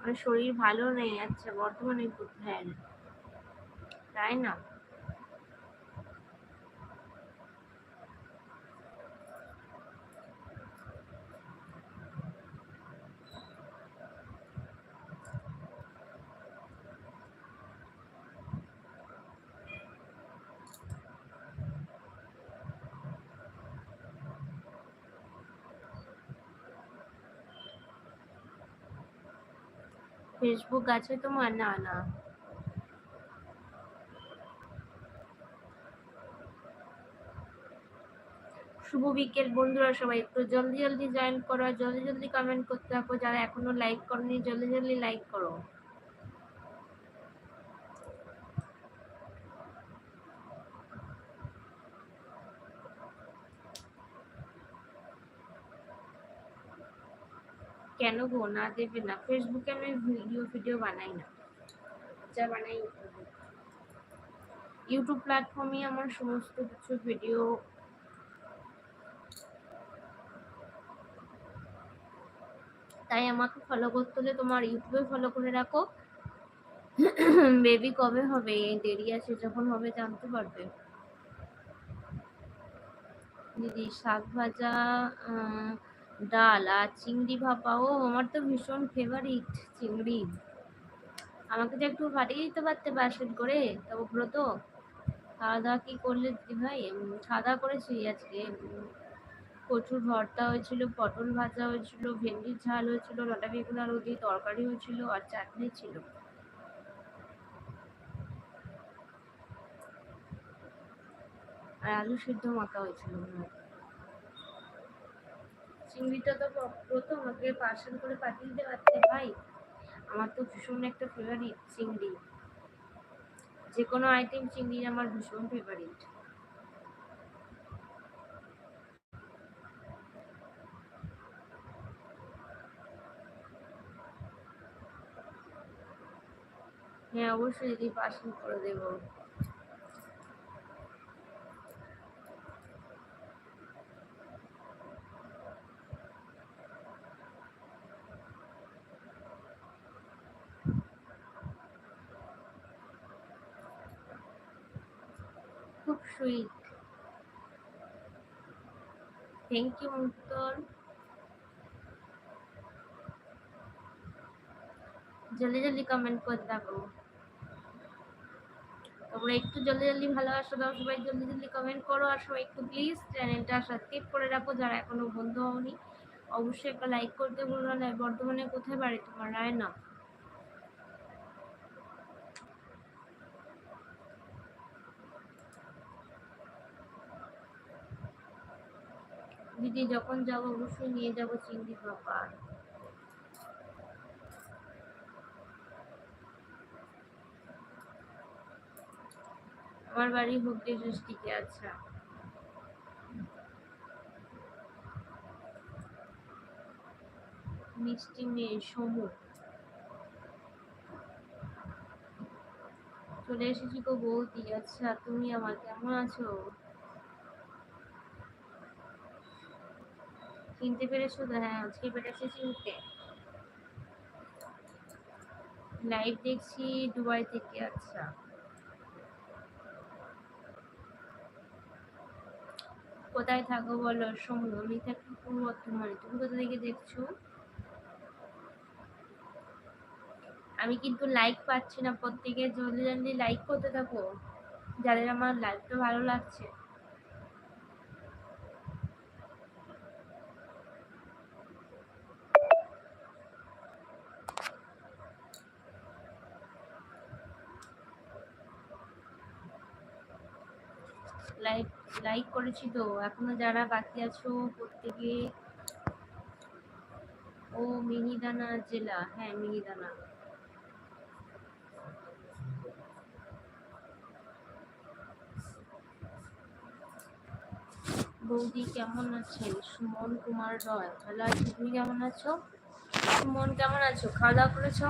আমার শরীর ভালো নেই আচ্ছা বর্ধমানে কোথায় তাই না? ফেসবুক আছে তোমার? না না। শুভ বিকেল বন্ধুরা, সবাই একটু জলদি জলদি জয়েন করো জলদি জলদি কমেন্ট করতে থাকো। যারা এখনও লাইক করনি, জলদি জলদি লাইক করো। কেন গো না দেবে না? ফেসবুকে আমি ভিডিও ভিডিও বানাই না। যা বানাই ইউটিউব প্ল্যাটফর্মে আমার সমস্ত কিছু ভিডিও তাই আমাকে ফলো করতে হলে তোমার ইউটিউবে ফলো করে রাখো। বেবি কবে হবে? দেরি আছে, যখন হবে জানতে পারবে। দিদি শাক ভাজা ডাল আর চিংড়ি ভাপা, ও আমার তো ভীষণ ফেভারিট চিংড়ি। আমাকে তো একটু পাঠিয়ে দিতে পারতে বাসন করে তবে তো খাওয়া দাওয়া কী করলে ভাই? খাওয়া করেছি আজকে। কচুর ভর্তা হয়েছিল, পটল ভাজা হয়েছিল, ভেন্ডির ঝাল হয়েছিল লটা বেগুন আর ওদিকে তরকারি হয়েছিল আর চাটনি ছিল। আর আলু সিদ্ধ মাখা হয়েছিল চিংড়িটা তো প্রথম আমাকে পার্সেল করে পাঠিয়ে পারতে ভাই, আমার তো ভীষণ একটা ফেভারিট চিংড়ি। যে কোনো আইটেম চিংড়ি আমার ভীষণ ফেভারিট হ্যাঁ অবশ্যই দিদি পার্সেল করে দেবো। সুইট থ্যাংক ইউ মুক্তর জলদি জলদি কমেন্ট করে দেখো। তোমরা একটু জলদি জলদি ভালোবাসো দাও সবাই জলদি জলদি কমেন্ট করো। আর সবাই একটু প্লিজ চ্যানেলটা সাবস্ক্রাইব করে রাখো যারা এখনও বন্ধু হওনি। অবশ্যই একটা লাইক করতে বলব না। বর্তমানে কোথায় বাড়ি? তোমার রায় না দিদি যখন যাব অবশ্যই নিয়ে যাব চিংড়ি পাপার আমার বাড়ি হুগলি ডিস্ট্রিক্টে আচ্ছা মিষ্টি মেয়ে সমু। চলে এসেছি গো বৌদি আচ্ছা তুমি আমার কেমন আছো? চিনতে পেরেছ হ্যাঁ আজকে পেরেছে চিনতে লাইভ দেখছি দুবাই থেকে আচ্ছা কোথায় থাকো বলো? সমু আমি থাকি পূর্ব তুমি কোথা থেকে দেখছ? আমি কিন্তু লাইক পাচ্ছি না প্রত্যেকে। জলদি জলদি লাইক করতে থাকো, যাদের আমার লাইভটা ভালো লাগছে। লাইক লাইক করেছি তো। এখনও যারা বাকি আছো, প্রত্যেকে ও মিহিদানা জেলা। হ্যাঁ মিহিদানা। বৌদি কেমন আছেন? সুমন কুমার রয়। ভালো আছি? তুমি কেমন আছো? সুমন, কেমন আছো? খাওয়া দাওয়া করেছ?